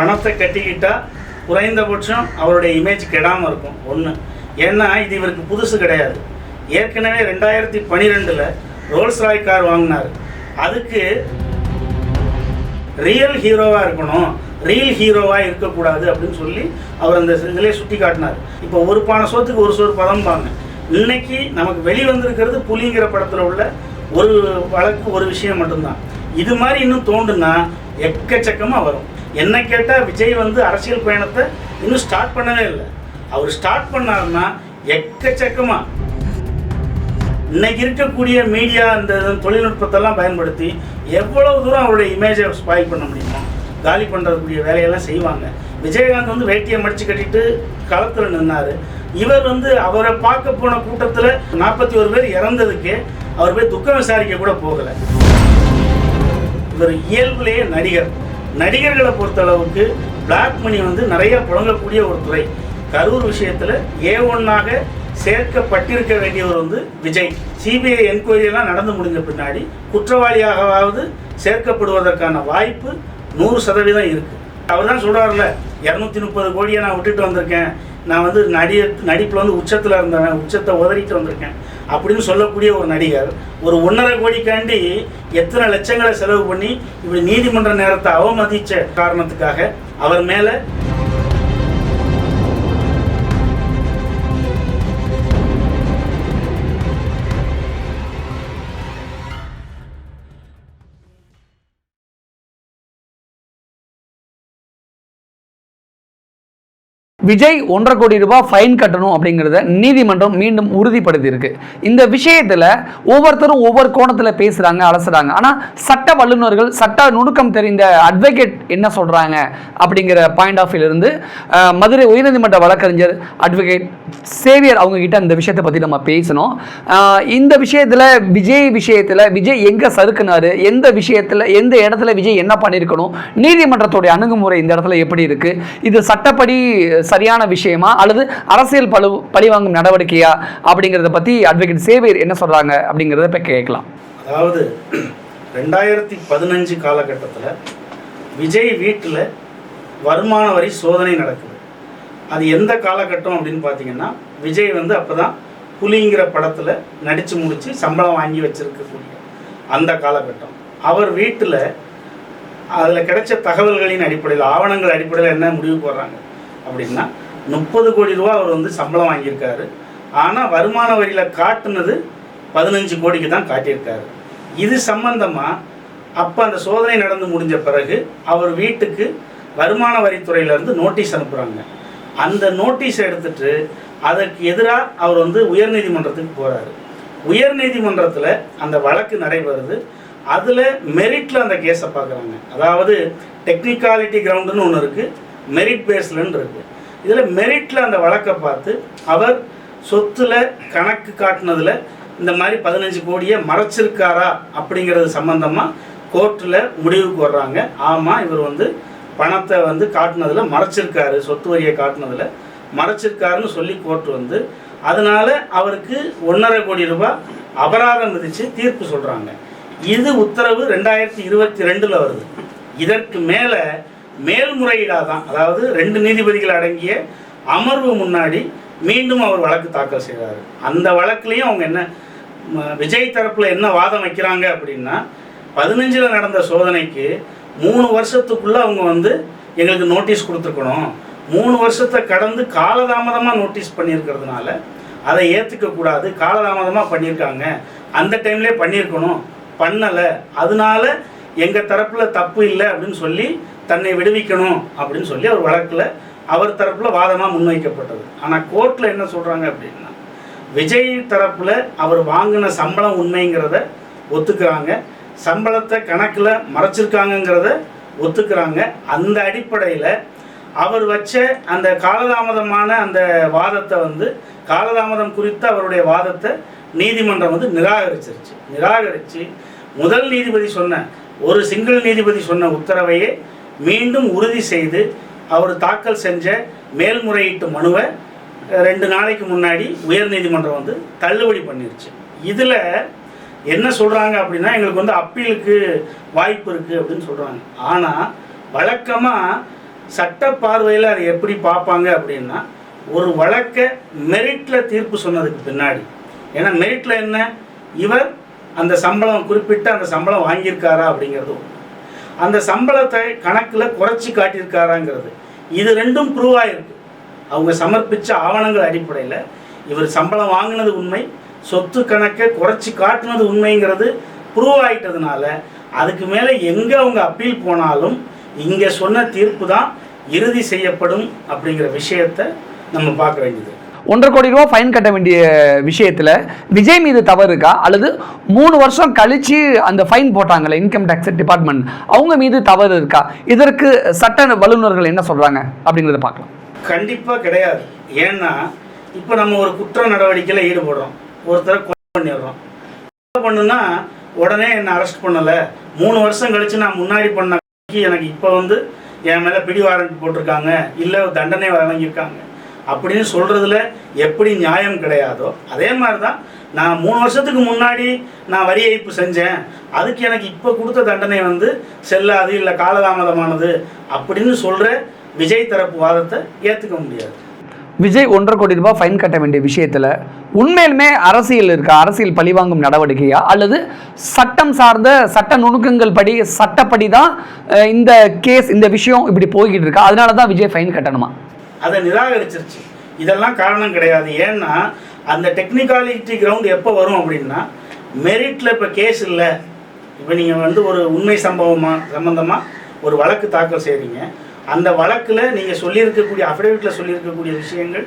பணத்தை கட்டிக்கிட்டா குறைந்தபட்சம் அவருடைய இமேஜ் கெடாமல் இருக்கும். ஒன்று ஏன்னா இது இவருக்கு புதுசு கிடையாது. ஏற்கனவே ரெண்டாயிரத்தி பன்னிரெண்டில் ரோல்ஸ் ராய் கார் வாங்கினார். அதுக்கு ரியல் ஹீரோவாக இருக்கணும். ரியல் ஹீரோவாக இருக்கக்கூடாது அப்படின்னு சொல்லி அவர் அந்த இதிலே சுட்டி காட்டினார். இப்போ ஒரு பானை சோத்துக்கு ஒரு சோறு பதம்பாங்க. இன்னைக்கு நமக்கு வெளிவந்திருக்கிறது புலிங்கிற படத்தில் உள்ள ஒரு வழக்கு ஒரு விஷயம் மட்டும்தான். இது மாதிரி இன்னும் தோண்டுனா எக்கச்சக்கமாக வரும். என்ன கேட்டால் விஜய் வந்து அரசியல் பயணத்தை இன்னும் ஸ்டார்ட் பண்ணவே இல்லை. அவர் ஸ்டார்ட் பண்ணாருன்னா எக்கச்சக்கமாக இன்னைக்கு இருக்கக்கூடிய மீடியா இந்த தொழில்நுட்பத்தெல்லாம் பயன்படுத்தி எவ்வளவு தூரம் அவருடைய இமேஜை ஸ்பாயில் பண்ண முடியுமோ காலி பண்ணுறதுக்குரிய வேலையெல்லாம் செய்வாங்க. விஜயகாந்த் வந்து வேட்டியை மடித்து கட்டிட்டு களத்தில் நின்னார். இவர் வந்து அவரை பார்க்க போன கூட்டத்தில் நாற்பத்தி ஒரு பேர் இறந்ததுக்கே அவர் போய் துக்கம் விசாரிக்க கூட போகலை. இவர் இயல்புலேயே நடிகர். நடிகர்களை பொறுத்தளவுக்கு பிளாக் மணி வந்து நிறைய புழங்கக்கூடிய ஒரு துறை. கரூர் விஷயத்தில் ஏ ஒன்னாக சேர்க்கப்பட்டிருக்க வேண்டியவர் வந்து விஜய். சிபிஐ என்கொயரியெல்லாம் நடந்து முடிஞ்ச பின்னாடி குற்றவாளியாகவாவது சேர்க்கப்படுவதற்கான வாய்ப்பு நூறு சதவீதம் இருக்குது அவர் தான் சொல்கிறார்ல இரநூத்தி முப்பது கோடியை நான் விட்டுட்டு வந்திருக்கேன். நான் வந்து நடிக நடிப்பில் வந்து உச்சத்தில் இருந்தேன் உச்சத்தை உதறிட்டு வந்திருக்கேன். அப்படின்னு சொல்லக்கூடிய ஒரு நடிகர் ஒரு ஒன்றரை கோடிக்காண்டி எத்தனை லட்சங்களை செலவு பண்ணி இப்படி நீதிமன்ற நேரத்தை அவமதித்த காரணத்துக்காக அவர் மேலே விஜய் ஒன்றரை கோடி ரூபாய் ஃபைன் கட்டணும் அப்படிங்கிறத நீதிமன்றம் மீண்டும் உறுதிப்படுத்தியிருக்கு. இந்த விஷயத்தில் ஒவ்வொருத்தரும் ஒவ்வொரு கோணத்தில் பேசுகிறாங்க அலசுறாங்க. ஆனால் சட்ட வல்லுநர்கள் சட்ட நுணுக்கம் தெரிந்த அட்வொகேட் என்ன சொல்கிறாங்க அப்படிங்கிற பாயிண்ட் ஆஃப் இருந்து மதுரை உயர்நீதிமன்ற வழக்கறிஞர் அட்வொகேட் சேவியர் அவங்கக்கிட்ட அந்த விஷயத்தை பற்றி நம்ம பேசணும். இந்த விஷயத்தில் விஜய் விஷயத்தில் விஜய் எங்கே சறுக்குனாரு? எந்த விஷயத்தில் எந்த இடத்துல விஜய் என்ன பண்ணியிருக்கணும்? நீதிமன்றத்துடைய அணுகுமுறை இந்த இடத்துல எப்படி இருக்குது இது சட்டப்படி சரியான விஷயமா அல்லது அரசியல் பழு பழிவாங்கும் நடவடிக்கையா அப்படிங்கிறத பற்றி அட்வொகேட் சேவியர் என்ன சொல்கிறாங்க அப்படிங்கிறத இப்போ கேட்கலாம். அதாவது ரெண்டாயிரத்தி பதினஞ்சு காலகட்டத்தில் விஜய் வீட்டில் வருமான வரி சோதனை நடக்குது. அது எந்த காலகட்டம் அப்படின்னு பார்த்தீங்கன்னா விஜய் வந்து அப்போ தான் புலிங்கிற படத்தில் நடித்து முடித்து சம்பளம் வாங்கி வச்சுருக்கக்கூடிய அந்த காலகட்டம். அவர் வீட்டில் அதில் கிடைச்ச தகவல்களின் அடிப்படையில் ஆவணங்கள் அடிப்படையில் என்ன முடிவு போடுறாங்க? அப்படின்னா முப்பது கோடி ரூபா அவர் வந்து சம்பளம் வாங்கியிருக்காரு. ஆனால் வருமான வரியில் காட்டுனது பதினஞ்சு கோடிக்கு தான் காட்டியிருக்காரு. இது சம்பந்தமாக அப்போ அந்த சோதனை நடந்து முடிஞ்ச பிறகு அவர் வீட்டுக்கு வருமான வரித்துறையிலேருந்து நோட்டீஸ் அனுப்புகிறாங்க அந்த நோட்டீஸை எடுத்துட்டு அதற்கு எதிராக அவர் வந்து உயர்நீதிமன்றத்துக்கு போகிறாரு உயர்நீதிமன்றத்தில் அந்த வழக்கு நடைபெறுது. அதில் மெரிட்டில் அந்த கேஸை பார்க்குறாங்க. அதாவது டெக்னிக்காலிட்டி கிரவுண்டுன்னு ஒன்று இருக்குது மெரிட் பேஸ்லன்னு இருக்குது இதில் மெரிட்டில் அந்த வழக்கை பார்த்து அவர் சொத்தில் கணக்கு காட்டினதில் இந்த மாதிரி பதினஞ்சு கோடியை மறைச்சிருக்காரா அப்படிங்கிறது சம்மந்தமாக கோர்ட்டில் முடிவுக்கு வர்றாங்க. ஆமாம் இவர் வந்து பணத்தை வந்து காட்டினதில் மறைச்சிருக்காரு சொத்து வரியை காட்டினதில் மறைச்சிருக்காருன்னு சொல்லி கோர்ட் வந்து அதனால அவருக்கு ஒன்றரை கோடி ரூபாய் அபராதம் விதித்து தீர்ப்பு சொல்கிறாங்க இது உத்தரவு ரெண்டாயிரத்தி இருபத்தி ரெண்டில் வருது. இதற்கு மேலே மேல்முறையீடாக தான் அதாவது ரெண்டு நீதிபதிகள் அடங்கிய அமர்வு முன்னாடி மீண்டும் அவர் வழக்கு தாக்கல் செய்கிறார் அந்த வழக்குலேயும் அவங்க என்ன விஜய் தரப்பில் என்ன வாதம் வைக்கிறாங்க அப்படின்னா பதினஞ்சில் நடந்த சோதனைக்கு மூணு வருஷத்துக்குள்ளே அவங்க வந்து எங்களுக்கு நோட்டீஸ் கொடுத்துருக்கணும். மூணு வருஷத்தை கடந்து காலதாமதமாக நோட்டீஸ் பண்ணியிருக்கிறதுனால அதை ஏற்றுக்கக்கூடாது காலதாமதமாக பண்ணியிருக்காங்க. அந்த டைம்லேயே பண்ணியிருக்கணும். பண்ணலை. அதனால எங்கள் தரப்பில் தப்பு இல்லை அப்படின்னு சொல்லி தன்னை விடுவிக்கணும் அப்படின்னு சொல்லி அவர் வழக்கில் அவர் தரப்பில் வாதமாக முன்வைக்கப்பட்டது. ஆனால் கோர்ட்டில் என்ன சொல்கிறாங்க அப்படின்னா விஜய் தரப்பில் அவர் வாங்கின சம்பளம் உண்மைங்கிறத ஒத்துக்கிறாங்க. சம்பளத்தை கணக்கில் மறைச்சிருக்காங்கங்கிறத ஒத்துக்கிறாங்க. அந்த அடிப்படையில் அவர் வச்ச அந்த காலதாமதமான அந்த வாதத்தை வந்து காலதாமதம் குறித்த அவருடைய வாதத்தை நீதிமன்றம் வந்து நிராகரிச்சிருச்சு. நிராகரித்து முதல் நீதிபதி சொன்ன ஒரு சிங்கிள் நீதிபதி சொன்ன உத்தரவையே மீண்டும் உறுதி செய்து அவர் தாக்கல் செஞ்ச மேல்முறையீட்டு மனுவை ரெண்டு நாளைக்கு முன்னாடி உயர்நீதிமன்றம் வந்து தள்ளுபடி பண்ணிருச்சு. இதில் என்ன சொல்கிறாங்க அப்படின்னா எங்களுக்கு வந்து அப்பீலுக்கு வாய்ப்பு இருக்குது அப்படின்னு சொல்கிறாங்க ஆனால் வழக்கமாக சட்ட பார்வையில் அதை எப்படி பார்ப்பாங்க அப்படின்னா ஒரு வழக்கை மெரிட்டில் தீர்ப்பு சொன்னதுக்கு பின்னாடி. ஏன்னா மெரிட்டில் என்ன? இவர் அந்த சம்பளம் குறிப்பிட்ட அந்த சம்பளம் வாங்கியிருக்காரா அப்படிங்கிறது அந்த சம்பளத்தை கணக்கில் குறைச்சி காட்டியிருக்காராங்கிறது. இது ரெண்டும் ப்ரூவ் ஆயிருக்கு. அவங்க சமர்ப்பித்த ஆவணங்கள் அடிப்படையில் இவர் சம்பளம் வாங்கினது உண்மை சொத்து கணக்கை குறைச்சி காட்டினது உண்மைங்கிறது ப்ரூவ் ஆயிட்டதுனால அதுக்கு மேலே எங்கே அவங்க அப்பீல் போனாலும் இங்கே சொன்ன தீர்ப்பு தான் இறுதி செய்யப்படும் அப்படிங்கிற விஷயத்தை நம்ம பார்க்க வேண்டியது. ஒன்றரை கோடி ரூபா ஃபைன் கட்ட வேண்டிய விஷயத்தில் விஜய் மீது தவறு இருக்கா? அல்லது மூணு வருஷம் கழித்து அந்த ஃபைன் போட்டாங்கல்ல இன்கம் டேக்ஸ் டிபார்ட்மெண்ட் அவங்க மீது தவறு இருக்கா? இதற்கு சட்ட வல்லுநர்கள் என்ன சொல்கிறாங்க அப்படிங்கிறத பார்க்கலாம். கண்டிப்பாக கிடையாது. ஏன்னா இப்போ நம்ம ஒரு குற்ற நடவடிக்கையில் ஈடுபடுறோம். ஒருத்தரை கொலை பண்ணிடுறோம். கொலை பண்ணுனா உடனே என்னை அரெஸ்ட் பண்ணலை. மூணு வருஷம் கழித்து நான் முன்னாடி பண்ண எனக்கு இப்போ வந்து என் மேலே பிடி வாரண்ட் போட்டிருக்காங்க. இல்லை தண்டனை வழங்கியிருக்காங்க. அப்படின்னு சொல்கிறதுல எப்படி நியாயம் கிடையாதோ அதே மாதிரி தான் நான் மூணு வருஷத்துக்கு முன்னாடி நான் வரி ஏய்ப்பு செஞ்சேன். அதுக்கு எனக்கு இப்போ கொடுத்த தண்டனை வந்து செல்லாது இல்லை காலதாமதமானது அப்படின்னு சொல்கிற விஜய் தரப்பு வாதத்தை ஏற்றுக்க முடியாது. விஜய் ஒன்றரை கோடி ரூபாய் ஃபைன் கட்ட வேண்டிய விஷயத்தில் உண்மையிலுமே அரசியல் இருக்கா? அரசியல் பழிவாங்கும் நடவடிக்கையா? அல்லது சட்டம் சார்ந்த சட்ட நுணுக்கங்கள் படி சட்டப்படி தான் இந்த கேஸ் இந்த விஷயம் இப்படி போய்கிட்டு இருக்கா? அதனால தான் விஜய் ஃபைன் கட்டணுமா? அதை நிராகரிச்சிருச்சு. இதெல்லாம் காரணம் கிடையாது. ஏன்னா அந்த டெக்னிக்காலிட்டி கிரவுண்ட் எப்போ வரும் அப்படின்னா மெரிட்டில் இப்போ கேஸ் இல்லை. இப்போ நீங்கள் வந்து ஒரு உண்மை சம்பவமாக சம்மந்தமாக ஒரு வழக்கு தாக்கல் செய்கிறீங்க அந்த வழக்கில் நீங்கள் சொல்லியிருக்கக்கூடிய அஃபிடேவிட்டில் சொல்லியிருக்கக்கூடிய விஷயங்கள்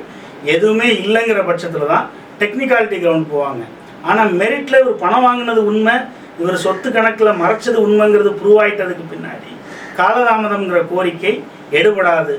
எதுவுமே இல்லைங்கிற பட்சத்தில் தான் டெக்னிக்காலிட்டி கிரவுண்ட் போவாங்க. ஆனால் மெரிட்டில் இவர் பணம் வாங்கினது உண்மை இவர் சொத்து கணக்கில் மறைச்சது உண்மைங்கிறது ப்ரூவ் ஆகிட்டதுக்கு பின்னாடி காலதாமதம்ங்கிற கோரிக்கை எடுபடாது.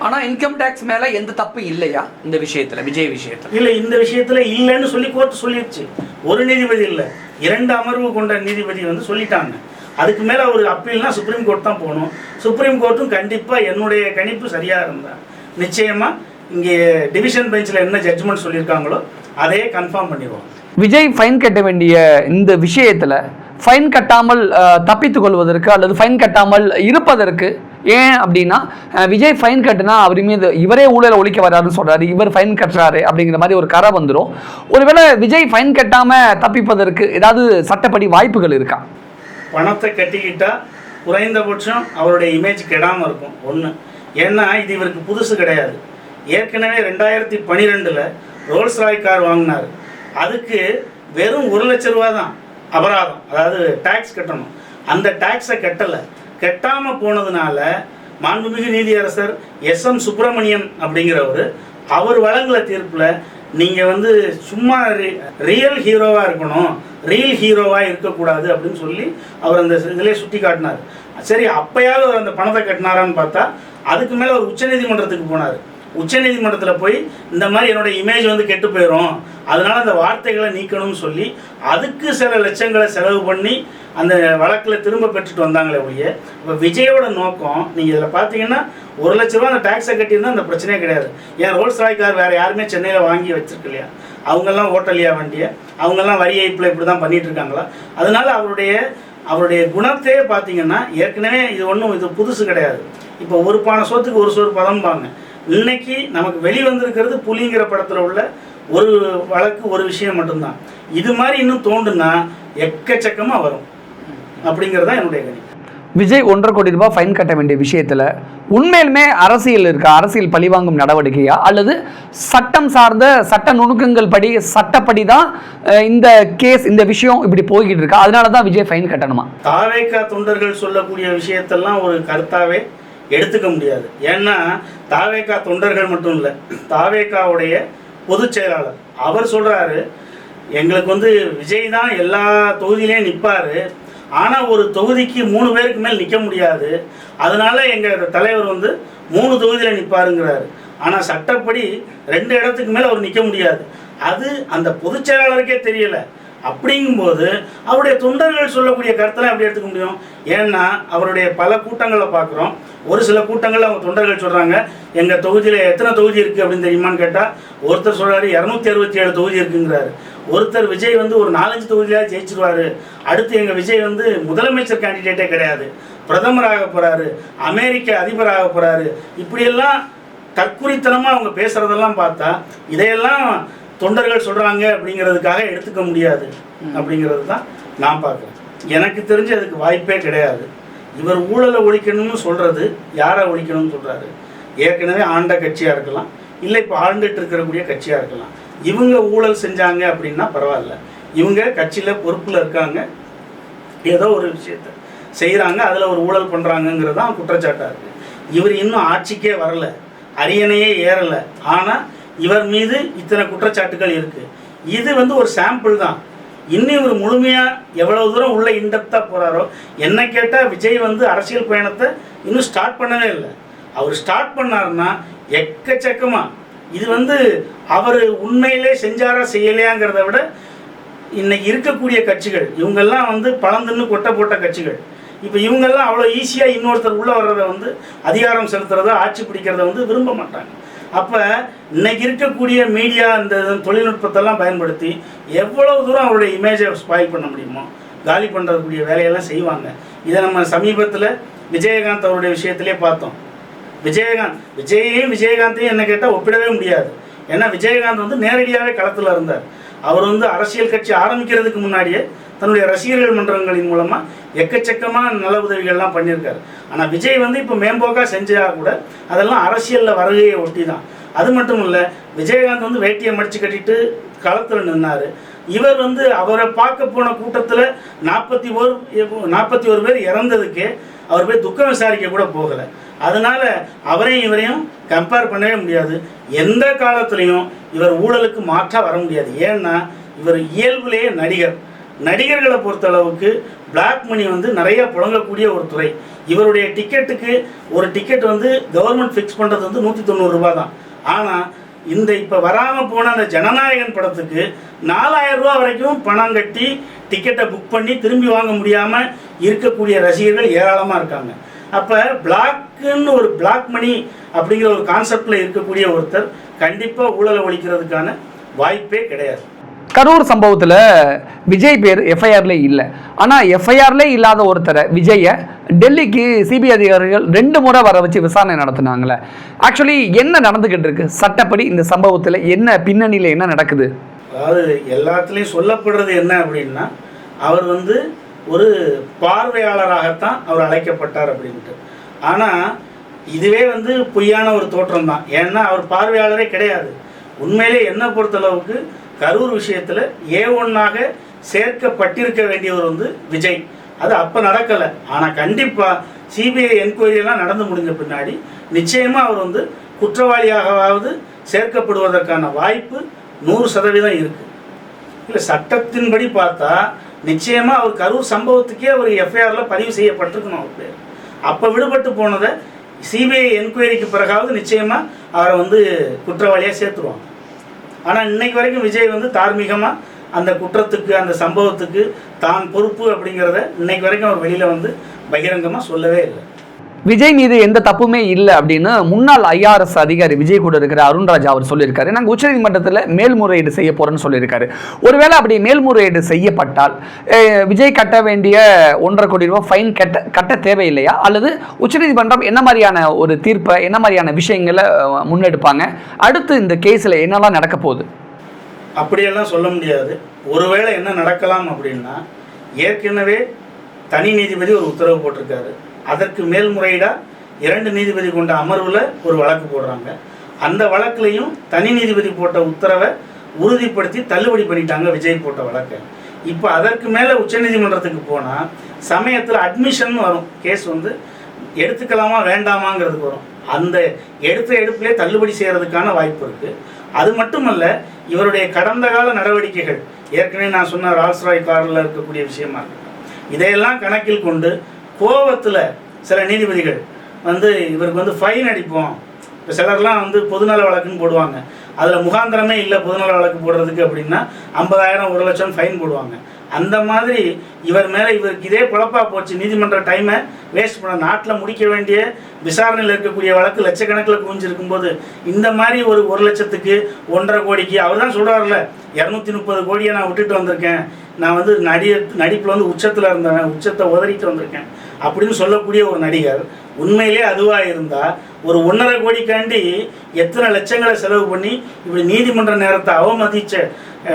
ஆனா இன்கம் டேக்ஸ் மேல எந்த தப்பு இல்லையா இந்த விஷயத்துல விஜய் விஷயத்துல? இல்லை இந்த விஷயத்துல இல்லைன்னு சொல்லி கோர்ட் சொல்லிடுச்சு ஒரு நீதிபதி இல்லை. இரண்டு அமர்வு கொண்ட நீதிபதி வந்து சொல்லிட்டாங்க. அதுக்கு மேலே ஒரு அப்பீல்னா சுப்ரீம் கோர்ட் தான் போகணும். சுப்ரீம் கோர்ட்டும் கண்டிப்பாக என்னுடைய கணிப்பு சரியாக இருந்தா. நிச்சயமாக இங்கே டிவிஷன் பெஞ்சில் என்ன ஜட்ஜ்மெண்ட் சொல்லியிருக்காங்களோ அதையே கன்ஃபார்ம் பண்ணிடுவாங்க விஜய் ஃபைன் கட்ட வேண்டிய இந்த விஷயத்துல ஃபைன் கட்டாமல் அஹ், தப்பித்துக் கொள்வதற்கு அல்லது ஃபைன் கட்டாமல் இருப்பதற்கு ஏன் அப்படின்னா விஜய் ஃபைன் கட்டுனா அவர் மீது இவரே ஊழல் ஒழிக்க வராதுன்னு சொல்கிறாரு இவர் ஃபைன் கட்டுறாரு அப்படிங்கிற மாதிரி ஒரு கரை வந்துடும் ஒருவேளை விஜய் ஃபைன் கட்டாமல் தப்பிப்பதற்கு ஏதாவது சட்டப்படி வாய்ப்புகள் இருக்கா? பணத்தை கட்டிக்கிட்டால் குறைந்தபட்சம் அவருடைய இமேஜ் கெடாமல் இருக்கும் ஒன்று ஏன்னா இது இவருக்கு புதுசு கிடையாது. ஏற்கனவே ரெண்டாயிரத்தி பன்னிரெண்டில் ரோல்ஸ் ராய் கார் வாங்கினார். அதுக்கு வெறும் ஒரு லட்ச ரூபா தான் அபராதம் அதாவது டேக்ஸ் கட்டணும். அந்த டேக்ஸை கட்டலை. கட்டாமல் போனதுனால மாண்புமிகு நீதியரசர் எஸ் எம் சுப்பிரமணியன் அப்படிங்கிறவர் அவர் வழங்கல தீர்ப்பில் நீங்கள் வந்து சும்மா ரியல் ஹீரோவாக இருக்கணும் ரியல் ஹீரோவாக இருக்கக்கூடாது அப்படின்னு சொல்லி அவர் அந்த இதிலே சுட்டி காட்டினார். சரி அப்பயாவது அவர் அந்த பணத்தை கட்டினாரான்னு பார்த்தா அதுக்கு மேலே அவர் உச்சநீதிமன்றத்துக்கு போனார். உச்சநீதிமன்றத்தில் போய் இந்த மாதிரி என்னோட இமேஜ் வந்து கெட்டு போயிடும் அதனால் அந்த வார்த்தைகளை நீக்கணும்னு சொல்லி அதுக்கு சில லட்சங்களை செலவு பண்ணி அந்த வழக்கில் திரும்ப பெற்றுட்டு வந்தாங்களே ஒழிய இப்போ விஜயோட நோக்கம் நீங்கள் இதில் பார்த்தீங்கன்னா ஒரு லட்ச ரூபா அந்த டேக்ஸை கட்டியிருந்தால் அந்த பிரச்சனையே கிடையாது. ஏன் ரோல்ஸ் ராய் கார் வேறு யாருமே சென்னையில் வாங்கி வச்சிருக்கு இல்லையா அவங்கெல்லாம் ஓட்டலையா வண்டியை? அவங்கெல்லாம் வரி ஏய்ப்பில் இப்படி தான் பண்ணிகிட்ருக்காங்களா அதனால அவருடைய அவருடைய குணத்தையே பார்த்தீங்கன்னா ஏற்கனவே இது ஒன்றும் இது புதுசு கிடையாது. இப்போ ஒரு பானை சோத்துக்கு ஒரு சோறு பதம்பாங்க. இன்னைக்கு நமக்கு வெளிவந்திருக்கிறது புலிங்கிற படத்தில் உள்ள ஒரு வழக்கு ஒரு விஷயம் மட்டும்தான். இது மாதிரி இன்னும் தோண்டுனா எக்கச்சக்கமாக வரும். அப்படிங்கிறது தான் என்னுடைய கணிப்பு விஜய் ஒன்றரை கோடி ரூபாய் ஃபைன் கட்ட வேண்டிய விஷயத்துல உண்மையிலுமே அரசியல் இருக்கா? அரசியல் பழிவாங்கும் நடவடிக்கையா? அல்லது சட்டம் சார்ந்த சட்ட நுணுக்கங்கள் படி சட்டப்படி தான் இந்த கேஸ் இந்த விஷயம் இப்படி போய்கிட்டு இருக்கா? அதனால தான் விஜய் ஃபைன் கட்டணுமா? தாவேக்கா தொண்டர்கள் சொல்லக்கூடிய விஷயத்தெல்லாம் ஒரு கருத்தாவே எடுத்துக்க முடியாது. ஏன்னா தாவேக்கா தொண்டர்கள் மட்டும் இல்லை தாவேக்காவுடைய பொதுச் செயலாளர். அவர் சொல்கிறாரு எங்களுக்கு வந்து விஜய் தான் எல்லா தொகுதியிலையும் நிற்பாரு ஆனால் ஒரு தொகுதிக்கு மூணு பேருக்கு மேல் நிற்க முடியாது. அதனால எங்கள் தலைவர் வந்து மூணு தொகுதியில் நிற்பாருங்கிறாரு ஆனால் சட்டப்படி ரெண்டு இடத்துக்கு மேலே அவர் நிற்க முடியாது. அது அந்த பொதுச் செயலாளருக்கே தெரியலை. அப்படிங்கும்போது அவருடைய தொண்டர்கள் சொல்லக்கூடிய கருத்தெல்லாம் எப்படி எடுத்துக்க முடியும்? ஏன்னா அவருடைய பல கூட்டங்களை பார்க்குறோம். ஒரு சில கூட்டங்களில் அவங்க தொண்டர்கள் சொல்கிறாங்க எங்கள் தொகுதியில் எத்தனை தொகுதி இருக்குது அப்படின்னு தெரியுமான்னு கேட்டால் ஒருத்தர் சொல்கிறாரு இரநூத்தி அறுபத்தி ஏழு தொகுதி இருக்குங்கிறாரு. ஒருத்தர் விஜய் வந்து ஒரு நாலஞ்சு தொகுதியாக ஜெயிச்சிருவாரு. அடுத்து எங்கள் விஜய் வந்து முதலமைச்சர் கேண்டிடேட்டே கிடையாது. பிரதமராக போகிறாரு அமெரிக்க அதிபராக போகிறாரு இப்படியெல்லாம் தற்குறித்தனமாக அவங்க பேசுகிறதெல்லாம் பார்த்தா இதையெல்லாம் தொண்டர்கள் சொல்றாங்க அப்படிங்கிறதுக்காக எடுத்துக்க முடியாது அப்படிங்கிறது தான் நான் பார்க்குறேன். எனக்கு தெரிஞ்சு அதுக்கு வாய்ப்பே கிடையாது. இவர் ஊழலை ஒழிக்கணும்னு சொல்றது யாரை ஒழிக்கணும்னு சொல்றாரு? ஏற்கனவே ஆண்ட கட்சியாக இருக்கலாம் இல்லை இப்போ ஆண்டுட்டு இருக்கக்கூடிய கட்சியாக இருக்கலாம். இவங்க ஊழல் செஞ்சாங்க அப்படின்னா பரவாயில்ல. இவங்க கட்சியில் பொறுப்பில் இருக்காங்க. ஏதோ ஒரு விஷயத்த செய்கிறாங்க அதில் ஒரு ஊழல் பண்ணுறாங்கங்கிறது தான் குற்றச்சாட்டாக இருக்குது இவர் இன்னும் ஆட்சிக்கே வரல. அரியணையே ஏறலை. ஆனால் இவர் மீது இத்தனை குற்றச்சாட்டுகள் இருக்குது இது வந்து ஒரு சாம்பிள் தான். இன்னும் இவர் முழுமையாக எவ்வளோ தூரம் உள்ள இன்டெப்த்தாக போகிறாரோ என்ன கேட்டால் விஜய் வந்து அரசியல் பயணத்தை இன்னும் ஸ்டார்ட் பண்ணவே இல்லை. அவர் ஸ்டார்ட் பண்ணார்னா எக்கச்சக்கமாக இது வந்து அவர் உண்மையிலே செஞ்சாரா செய்யலையாங்கிறத விட இன்னைக்கு இருக்கக்கூடிய கட்சிகள் இவங்கெல்லாம் வந்து பழந்துன்னு கொட்டை போட்ட கட்சிகள். இப்போ இவங்கெல்லாம் அவ்வளோ ஈஸியாக இன்னொருத்தர் உள்ளே வர்றதை வந்து அதிகாரம் செலுத்துறதை ஆட்சி பிடிக்கிறத வந்து விரும்ப மாட்டாங்க. அப்போ இன்னைக்கு இருக்கக்கூடிய மீடியா இந்த தொழில்நுட்பத்தெல்லாம் பயன்படுத்தி எவ்வளவு தூரம் அவருடைய இமேஜை ஸ்பாயில் பண்ண முடியுமோ காலி பண்ணுறக்கூடிய வேலையெல்லாம் செய்வாங்க. இதை நம்ம சமீபத்தில் விஜயகாந்த் அவருடைய விஷயத்திலே பார்த்தோம். விஜயகாந்த் விஜயையும் விஜயகாந்தையும் என்ன கேட்டால் ஒப்பிடவே முடியாது. ஏன்னா விஜயகாந்த் வந்து நேரடியாகவே களத்தில் இருந்தார். அவர் வந்து அரசியல் கட்சி ஆரம்பிக்கிறதுக்கு முன்னாடியே தன்னுடைய ரசிகர்கள் மன்றங்களின் மூலமாக எக்கச்சக்கமான நல உதவிகள்லாம் பண்ணியிருக்காரு. ஆனால் விஜய் வந்து இப்போ மேம்போக்காக செஞ்சா கூட அதெல்லாம் அரசியலில் வருகையை ஒட்டி தான் அது மட்டும் இல்லை விஜயகாந்த் வந்து வேட்டியை மடித்து கட்டிட்டு களத்தில் நின்னார். இவர் வந்து அவரை பார்க்க போன கூட்டத்தில் நாற்பத்தி ஒரு நாற்பத்தி ஒரு பேர் இறந்ததுக்கே அவர் போய் துக்கம் விசாரிக்க கூட போகலை. அதனால் அவரையும் இவரையும் கம்பேர் பண்ணவே முடியாது. எந்த காலத்துலேயும் இவர் ஊழலுக்கு மாற்றாக வர முடியாது. ஏன்னா இவர் இயல்புலேயே நடிகர். நடிகர்களை பொறுத்தளவுக்கு பிளாக் மணி வந்து நிறைய புழங்கக்கூடிய ஒரு துறை. இவருடைய டிக்கெட்டுக்கு ஒரு டிக்கெட் வந்து கவர்மெண்ட் ஃபிக்ஸ் பண்ணுறது வந்து நூற்றி தொண்ணூறுரூபா தான். ஆனால் இந்த இப்போ வராமல் போன அந்த ஜனநாயகன் படத்துக்கு நாலாயிரம் ரூபா வரைக்கும் பணம் கட்டி டிக்கெட்டை புக் பண்ணி திரும்பி வாங்க முடியாமல் இருக்கக்கூடிய ரசிகர்கள் ஏராளமாக இருக்காங்க. அப்போ பிளாக்குன்னு ஒரு பிளாக் மணி அப்படிங்கிற ஒரு கான்செப்டில் இருக்கக்கூடிய ஒருத்தர் கண்டிப்பாக ஊழலை ஒழிக்கிறதுக்கான வாய்ப்பே கிடையாது. கரூர் சம்பவத்தில் விஜய் பேர் எஃப்ஐஆர்ல இல்லை. ஆனால் எஃப்ஐஆர்லே இல்லாத ஒருத்தரை விஜயை டெல்லிக்கு சிபிஐ அதிகாரிகள் ரெண்டு முறை வர வச்சு விசாரணை நடத்துனாங்களே. ஆக்சுவலி என்ன நடந்துக்கிட்டு இருக்கு சட்டப்படி இந்த சம்பவத்தில் என்ன பின்னணியில் என்ன நடக்குது? அதாவது எல்லாத்துலேயும் சொல்லப்படுறது என்ன அப்படின்னா அவர் வந்து ஒரு பார்வையாளராகத்தான் அவர் அழைக்கப்பட்டார் அப்படின்ட்டு. ஆனால் இதுவே வந்து பொய்யான ஒரு தோற்றம் தான் ஏன்னா அவர் பார்வையாளரே கிடையாது. உண்மையிலே என்ன பொறுத்தளவுக்கு கரூர் விஷயத்தில் ஏ ஒன்னாக சேர்க்கப்பட்டிருக்க வேண்டியவர் வந்து விஜய். அது அப்போ நடக்கலை. ஆனால் கண்டிப்பாக சிபிஐ என்கொயரியெல்லாம் நடந்து முடிஞ்ச பின்னாடி நிச்சயமாக அவர் வந்து குற்றவாளியாகவாவது சேர்க்கப்படுவதற்கான வாய்ப்பு நூறு சதவீதம் இருக்குது இல்லை சட்டத்தின்படி பார்த்தா நிச்சயமாக அவர் கரூர் சம்பவத்துக்கே அவர் எஃப்ஐஆரில் பதிவு செய்யப்பட்டிருக்கணும் அவர் பேர். அப்போ விடுபட்டு போனதை சிபிஐ என்கொயரிக்கு பிறகாவது நிச்சயமாக அவரை வந்து குற்றவாளியாக சேர்த்துருவாங்க. ஆனால் இன்னைக்கு வரைக்கும் விஜய் வந்து தார்மீகமாக அந்த குற்றத்துக்கு அந்த சம்பவத்துக்கு தான் பொறுப்பு அப்படிங்கிறத இன்னைக்கு வரைக்கும் அவர் வெளியில் வந்து பகிரங்கமாக சொல்லவே இல்லை. விஜய் மீது எந்த தப்புமே இல்லை அப்படின்னு முன்னாள் ஐஆர்எஸ் அதிகாரி விஜய் கூட இருக்கிற அருண்ராஜ் அவர் சொல்லியிருக்காரு. நாங்கள் உச்சநீதிமன்றத்தில் மேல்முறையீடு செய்ய போகிறோன்னு சொல்லியிருக்காரு. ஒருவேளை அப்படி மேல்முறையீடு செய்யப்பட்டால் விஜய் கட்ட வேண்டிய ஒன்றரை கோடி ரூபாய் ஃபைன் கட்ட கட்ட தேவையில்லையா? அல்லது உச்சநீதிமன்றம் என்ன மாதிரியான ஒரு தீர்ப்பை என்ன மாதிரியான விஷயங்களை முன்னெடுப்பாங்க? அடுத்து இந்த கேஸில் என்னெல்லாம் நடக்க போகுது? அப்படியெல்லாம் சொல்ல முடியாது. ஒருவேளை என்ன நடக்கலாம் அப்படின்னா ஏற்கனவே தனி நீதிபதி ஒரு உத்தரவு போட்டிருக்காரு. அதற்கு மேல்முறையீடாக இரண்டு நீதிபதி கொண்ட அமர்வில் ஒரு வழக்கு போடுறாங்க. அந்த வழக்குலையும் தனி நீதிபதி போட்ட உத்தரவை உறுதிப்படுத்தி தள்ளுபடி பண்ணிட்டாங்க விஜய் போட்ட வழக்கை. இப்போ அதற்கு மேலே உச்சநீதிமன்றத்துக்கு போனால் சமயத்தில் அட்மிஷன் வரும். கேஸ் வந்து எடுத்துக்கலாமா வேண்டாமாங்கிறதுக்கு வரும். அந்த எடுத்த எடுப்பிலே தள்ளுபடி செய்கிறதுக்கான வாய்ப்பு இருக்குது அது மட்டுமல்ல இவருடைய கடந்த கால நடவடிக்கைகள் ஏற்கனவே நான் சொன்ன ரால்ஸ் ராய் காரில் இருக்கக்கூடிய விஷயமா இதையெல்லாம் கணக்கில் கொண்டு கோபத்தில் சில நீதிபதிகள் வந்து இவருக்கு வந்து ஃபைன் அடிப்போம். இப்போ சிலர்லாம் வந்து பொதுநல வழக்குன்னு போடுவாங்க. அதில் முகாந்திரமே இல்லை பொதுநல வழக்கு போடுறதுக்கு அப்படின்னா ஐம்பதாயிரம் ஒரு லட்சம் ஃபைன் போடுவாங்க. அந்த மாதிரி இவர் மேலே இவருக்கு இதே குழப்பா போச்சு. நீதிமன்ற டைமை வேஸ்ட் பண்ண நாட்டில் முடிக்க வேண்டிய விசாரணையில் இருக்கக்கூடிய வழக்கு லட்சக்கணக்கில் குவிஞ்சிருக்கும் போது இந்த மாதிரி ஒரு ஒரு லட்சத்துக்கு ஒன்றரை கோடிக்கு அவர் தான் சொல்கிறார்ல இரநூத்தி முப்பது கோடியை நான் விட்டுட்டு வந்திருக்கேன். நான் வந்து நடி நடிப்பில் வந்து உச்சத்தில் இருந்தேன் உச்சத்தை உதறிட்டு வந்திருக்கேன் அப்படின்னு சொல்லக்கூடிய ஒரு நடிகர் உண்மையிலே அதுவாக இருந்தால் ஒரு ஒன்றரை கோடிக்காண்டி எத்தனை லட்சங்களை செலவு பண்ணி இப்படி நீதிமன்ற நேரத்தை அவமதிச்ச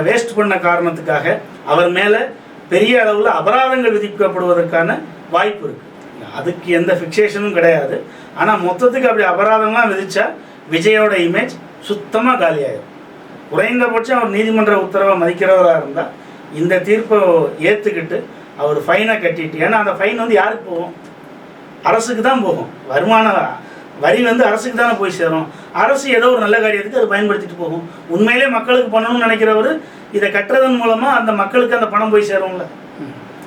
வேஸ்ட் பண்ண காரணத்துக்காக அவர் மேலே பெரிய அளவில் அபராதங்கள் விதிக்கப்படுவதற்கான வாய்ப்பு இருக்குது அதுக்கு எந்த ஃபிக்சேஷனும் கிடையாது. ஆனால் மொத்தத்துக்கு அப்படி அபராதம்லாம் விதித்தா விஜயோட இமேஜ் சுத்தமாக காலியாயிடும் குறைந்தபட்சம் அவர் நீதிமன்ற உத்தரவை மதிக்கிறவராக இருந்தால் இந்த தீர்ப்பை ஏற்றுக்கிட்டு அவர் ஃபைனை கட்டிட்டு ஏன்னா அந்த ஃபைன் வந்து யாருக்கு போகும்? அரசுக்கு தான் போகும். வருமான வரி வந்து அரசுக்கு தானே போய் சேரும். அரசு ஏதோ ஒரு நல்ல காரியத்துக்கு அதை பயன்படுத்திட்டு போகும். உண்மையிலே மக்களுக்கு பண்ணணும்னு நினைக்கிறவர் இதை கட்டுறதன் மூலமாக அந்த மக்களுக்கு அந்த பணம் போய் சேரும்ல.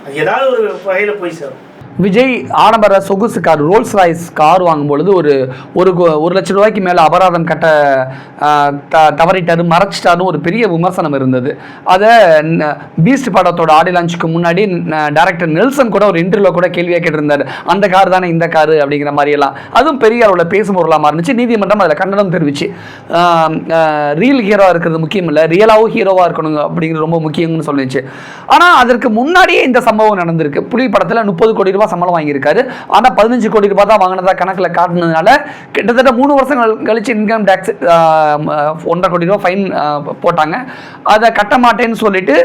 அது ஏதாவது ஒரு வகையில் போய் சேரும். விஜய் ஆடம்பர சொகுசு கார் ரோல்ஸ் ராய்ஸ் கார் வாங்கும்பொழுது ஒரு ஒரு கோ- ஒரு லட்சம் ரூபாய்க்கு மேலே அபராதம் கட்ட த தவறிட்டாரு மறைச்சிட்டாருன்னு ஒரு பெரிய விமர்சனம் இருந்தது. அதை பீஸ்ட் படத்தோட ஆடி லான்ச்சுக்கு முன்னாடி டேரக்டர் நெல்சன் கூட ஒரு இன்டர்வியூவில் கூட கேள்வியாக கேட்டிருந்தார். அந்த கார் தானே இந்த காரு அப்படிங்கிற மாதிரி எல்லாம் அதுவும் பெரிய அளவில் பேசும் பொருளாக இருந்துச்சு நீதிமன்றம் அதில் கண்டனம் தெரிவிச்சு. ரியல் ஹீரோவாக இருக்கிறது முக்கியம் இல்லை. ரியலாகவும் ஹீரோவாக இருக்கணும் அப்படிங்கிறது ரொம்ப முக்கியம்னு சொல்லிச்சு. ஆனால் அதற்கு முன்னாடியே இந்த சம்பவம் நடந்திருக்கு. புலி படத்தில் முப்பது கோடி ரூபாய் சம்பளம் வாங்கியிருக்காரு. ஆனால் பதினஞ்சு கோடி ரூபாய் தான் வாங்கினதா கணக்கில் காட்டினதுனால கிட்டத்தட்ட மூணு வருஷம் கழிச்சு இன்கம் டேக்ஸ் ஒன்றரை கோடி ரூபாய் ஃபைன் போட்டாங்க. அதை கட்ட மாட்டேன்னு சொல்லிட்டு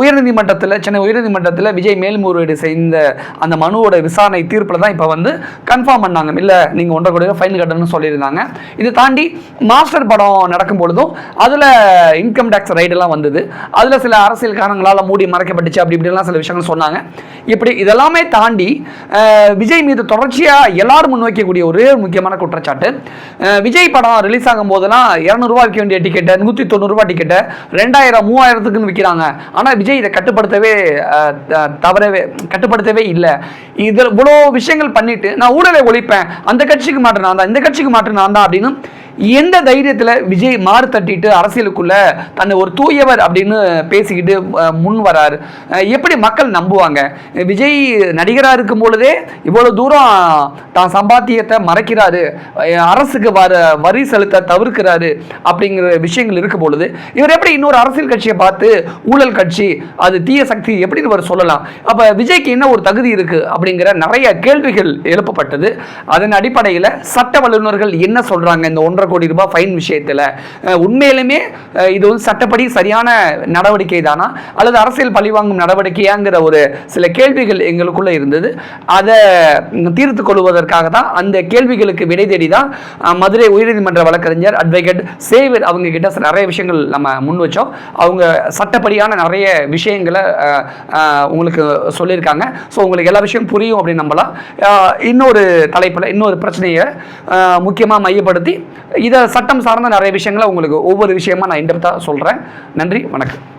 உயர்நீதிமன்றத்தில் சென்னை உயர்நீதிமன்றத்தில் விஜய் மேல்முறையீடு செய்த அந்த மனுவோட விசாரணை தீர்ப்பில் தான் இப்போ வந்து கன்ஃபார்ம் பண்ணாங்க. இல்லை நீங்கள் ஒன்றரை கோடி ரூபாய் ஃபைன் கட்டணும்னு சொல்லியிருந்தாங்க. இதை தாண்டி மாஸ்டர் படம் நடக்கும் பொழுதும் அதில் இன்கம் டேக்ஸ் ரைடெல்லாம் வந்தது. அதில் சில அரசியல் காரணங்களால் மூடி மறைக்கப்பட்டுச்சு அப்படி இப்படிலாம் சில விஷயங்கள் சொன்னாங்க. இப்படி இதெல்லாமே தாண்டி விஜய் மீது தொடர்ச்சியாக எல்லாரும் முன்வைக்கக்கூடிய ஒரே ஒரு முக்கியமான குற்றச்சாட்டு. விஜய் படம் ரிலீஸ் ஆகும் போதெல்லாம் இரநூறுவா விற்க வேண்டிய டிக்கெட்டை நூற்றி தொண்ணூறுரூவா டிக்கெட்டை ரெண்டாயிரம் மூவாயிரத்துக்குன்னு விற்கிறாங்க ஆனால் விஜய் இதை கட்டுப்படுத்தவே த- தவறவே கட்டுப்படுத்தவே இல்லை. இதில் இவ்வளோ விஷயங்கள் பண்ணிட்டு நான் ஊழலை ஒழிப்பேன் அந்த கட்சிக்கு மாட்டேன் நான் தான் இந்த கட்சிக்கு மாட்டேன் நான் தான் அப்படின்னு எந்த தைரியத்தில் விஜய் மாறு தட்டிட்டு அரசியலுக்குள்ள தன்னை ஒரு தூயவர் அப்படின்னு பேசிக்கிட்டு முன் வரார்? எப்படி மக்கள் நம்புவாங்க? விஜய் நடிகராக இருக்கும் பொழுதே இவ்வளோ தூரம் தான் சம்பாத்தியத்தை மறைக்கிறாரு. அரசுக்கு வர வரி செலுத்த தவிர்க்கிறாரு அப்படிங்கிற விஷயங்கள் இருக்கும் பொழுது இவர் எப்படி இன்னொரு அரசியல் கட்சியை பார்த்து ஊழல் கட்சி அது தீய சக்தி எப்படின்னு இவர் சொல்லலாம். அப்போ விஜய்க்கு என்ன ஒரு தகுதி இருக்கு அப்படிங்கிற நிறைய கேள்விகள் எழுப்பப்பட்டது. அதன் அடிப்படையில் சட்ட வல்லுநர்கள் என்ன சொல்றாங்க இந்த ஒன்றரை கோடி ரூபாய் ஃபைன் விஷயத்தில். உண்மையிலுமே இது வந்து சட்டப்படி சரியான நடவடிக்கை தானா? அல்லது அரசியல் பழிவாங்கும் நடவடிக்கையாங்கிற ஒரு சில கேள்விகள் எங்களுக்குள்ளே இருந்தது. அதை தீர்த்து கொள்வதற்காக தான் அந்த கேள்விகளுக்கு விடை தேடி தான் மதுரை உயர்நீதிமன்ற வழக்கறிஞர் அட்வொகேட் சேவர் அவங்க கிட்ட நிறைய விஷயங்கள் நம்ம முன் வச்சோம். அவங்க சட்டப்படியான நிறைய விஷயங்களை உங்களுக்கு சொல்லியிருக்காங்க. ஸோ உங்களுக்கு எல்லா விஷயம் புரியும் அப்படின்னு நம்பலாம். இன்னொரு தலைப்பில் இன்னொரு பிரச்சனையை முக்கியமாக மையப்படுத்தி இதை சட்டம் சார்ந்த நிறைய விஷயங்களை உங்களுக்கு ஒவ்வொரு விஷயமா நான் இன்டெப்த்தாக சொல்கிறேன் நன்றி வணக்கம்.